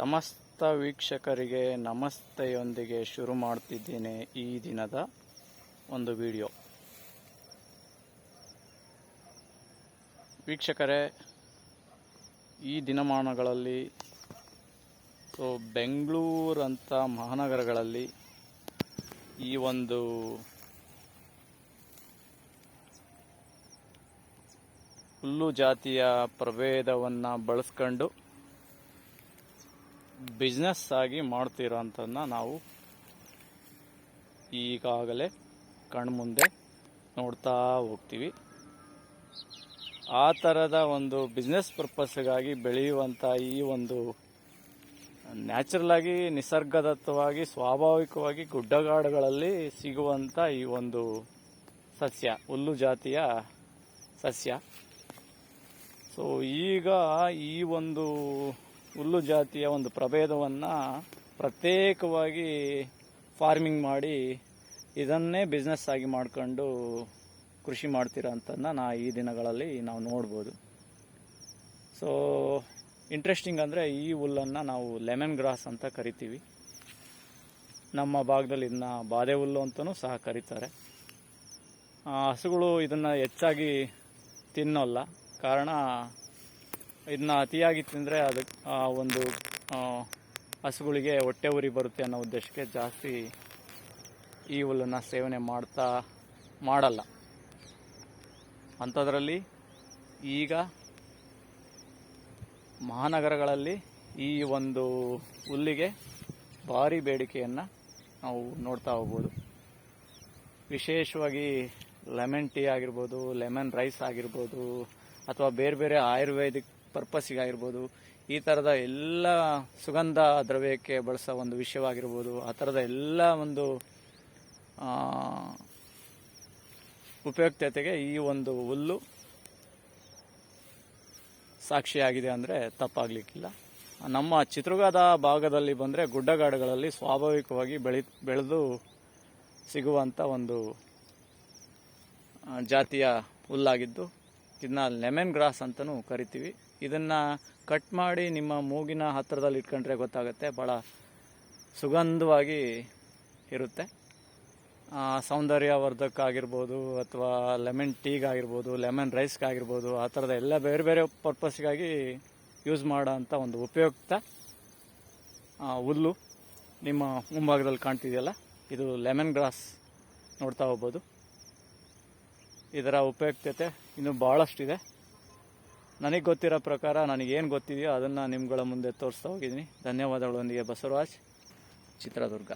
ಸಮಸ್ತ ವೀಕ್ಷಕರಿಗೆ ನಮಸ್ತೆಯೊಂದಿಗೆ ಶುರು ಮಾಡ್ತಿದ್ದೇನೆ ಈ ದಿನದ ಒಂದು ವಿಡಿಯೋ. ವೀಕ್ಷಕರೇ, ಈ ದಿನಮಾನಗಳಲ್ಲಿ, ಸೊ, ಬೆಂಗಳೂರಂಥ ಮಹಾನಗರಗಳಲ್ಲಿ ಈ ಒಂದು ಹುಲ್ಲು ಜಾತಿಯ ಪ್ರಭೇದವನ್ನು ಬಳಸ್ಕೊಂಡು ಬಿಸ್ನೆಸ್ ಆಗಿ ಮಾಡ್ತಿರೋಂಥದ್ದನ್ನ ನಾವು ಈಗಾಗಲೇ ಕಣ್ಮುಂದೆ ನೋಡ್ತಾ ಹೋಗ್ತೀವಿ. ಆ ಥರದ ಒಂದು ಬಿಸ್ನೆಸ್ ಪರ್ಪಸ್ಗಾಗಿ ಬೆಳೆಯುವಂಥ ಈ ಒಂದು ನ್ಯಾಚುರಲಾಗಿ ನಿಸರ್ಗದತ್ತವಾಗಿ, ಸ್ವಾಭಾವಿಕವಾಗಿ ಗುಡ್ಡಗಾಡುಗಳಲ್ಲಿ ಸಿಗುವಂಥ ಈ ಒಂದು ಸಸ್ಯ, ಹುಲ್ಲು ಜಾತಿಯ ಸಸ್ಯ. ಸೊ ಈಗ ಈ ಒಂದು ಹುಲ್ಲು ಜಾತಿಯ ಒಂದು ಪ್ರಭೇದವನ್ನು ಪ್ರತ್ಯೇಕವಾಗಿ ಫಾರ್ಮಿಂಗ್ ಮಾಡಿ ಇದನ್ನೇ ಬಿಸ್ನೆಸ್ ಆಗಿ ಮಾಡ್ಕೊಂಡು ಕೃಷಿ ಮಾಡ್ತಿರೋಂಥದ್ದನ್ನ ನಾ ಈ ದಿನಗಳಲ್ಲಿ ನಾವು ನೋಡ್ಬೋದು. ಸೊ ಇಂಟ್ರೆಸ್ಟಿಂಗ್ ಅಂದರೆ ಈ ಹುಲ್ಲನ್ನು ನಾವು ಲೆಮನ್ ಗ್ರಾಸ್ ಅಂತ ಕರಿತೀವಿ. ನಮ್ಮ ಭಾಗದಲ್ಲಿ ಇದನ್ನ ಬಾದೆ ಹುಲ್ಲು ಅಂತಲೂ ಸಹ ಕರೀತಾರೆ. ಹಸುಗಳು ಇದನ್ನು ಹೆಚ್ಚಾಗಿ ತಿನ್ನೋಲ್ಲ. ಕಾರಣ ಇದನ್ನ ಅತಿಯಾಗಿ ತಿಂದರೆ ಅದು ಒಂದು ಹಸುಗಳಿಗೆ ಹೊಟ್ಟೆ ಉರಿ ಬರುತ್ತೆ ಅನ್ನೋ ಉದ್ದೇಶಕ್ಕೆ ಜಾಸ್ತಿ ಈ ಹುಲ್ಲನ್ನು ಸೇವನೆ ಮಾಡ್ತಾ, ಮಾಡಲ್ಲ. ಅಂಥದ್ರಲ್ಲಿ ಈಗ ಮಹಾನಗರಗಳಲ್ಲಿ ಈ ಒಂದು ಹುಲ್ಲಿಗೆ ಭಾರಿ ಬೇಡಿಕೆಯನ್ನು ನಾವು ನೋಡ್ತಾ ಹೋಗ್ಬೋದು. ವಿಶೇಷವಾಗಿ ಲೆಮನ್ ಟೀ ಆಗಿರ್ಬೋದು, ಲೆಮನ್ ರೈಸ್ ಆಗಿರ್ಬೋದು, ಅಥವಾ ಬೇರೆ ಬೇರೆ ಆಯುರ್ವೇದಿಕ್ ಪರ್ಪಸ್ಸಿಗಾಗಿರ್ಬೋದು ಈ ಥರದ ಎಲ್ಲ ಸುಗಂಧ ದ್ರವ್ಯಕ್ಕೆ ಬಳಸೋ ಒಂದು ವಿಷಯವಾಗಿರ್ಬೋದು, ಆ ಥರದ ಎಲ್ಲ ಒಂದು ಉಪಯುಕ್ತತೆಗೆ ಈ ಒಂದು ಹುಲ್ಲು ಸಾಕ್ಷಿಯಾಗಿದೆ ಅಂದರೆ ತಪ್ಪಾಗಲಿಕ್ಕಿಲ್ಲ. ನಮ್ಮ ಚಿತ್ರದುರ್ಗದ ಭಾಗದಲ್ಲಿ ಬಂದರೆ ಗುಡ್ಡಗಾಡುಗಳಲ್ಲಿ ಸ್ವಾಭಾವಿಕವಾಗಿ ಬೆಳಿ, ಬೆಳೆದು ಸಿಗುವಂಥ ಒಂದು ಜಾತಿಯ ಹುಲ್ಲಾಗಿದ್ದು ಇದನ್ನ ಲೆಮನ್ ಗ್ರಾಸ್ ಅಂತಲೂ ಕರಿತೀವಿ. ಇದನ್ನು ಕಟ್ ಮಾಡಿ ನಿಮ್ಮ ಮೂಗಿನ ಹತ್ತಿರದಲ್ಲಿ ಇಟ್ಕೊಂಡ್ರೆ ಗೊತ್ತಾಗುತ್ತೆ. ಭಾಳ ಸುಗಂಧವಾಗಿ ಇರುತ್ತೆ. ಸೌಂದರ್ಯವರ್ಧಕ ಆಗಿರ್ಬೋದು ಅಥವಾ ಲೆಮನ್ ಟೀಗಾಗಿರ್ಬೋದು ಲೆಮನ್ ರೈಸ್ಗಾಗಿರ್ಬೋದು ಆ ಥರದ ಎಲ್ಲ ಬೇರೆ ಬೇರೆ ಪರ್ಪಸ್ಗಾಗಿ ಯೂಸ್ ಮಾಡೋಂಥ ಒಂದು ಉಪಯುಕ್ತ ಹುಲ್ಲು ನಿಮ್ಮ ಮುಂಭಾಗದಲ್ಲಿ ಕಾಣ್ತಿದೆಯಲ್ಲ? ಇದು ಲೆಮನ್ ಗ್ರಾಸ್ ನೋಡ್ತಾ ಹೋಗ್ಬೋದು. ಇದರ ಉಪಯುಕ್ತತೆ ಇನ್ನೂ ಭಾಳಷ್ಟಿದೆ ನನಗೆ ಗೊತ್ತಿರೋ ಪ್ರಕಾರ ನನಗೇನು ಗೊತ್ತಿದೆಯೋ ಅದನ್ನು ನಿಮ್ಗಳ ಮುಂದೆ ತೋರಿಸ್ತಾ ಹೋಗಿದ್ದೀನಿ. ಧನ್ಯವಾದಗಳೊಂದಿಗೆ ಬಸವರಾಜ್ ಚಿತ್ರದುರ್ಗ.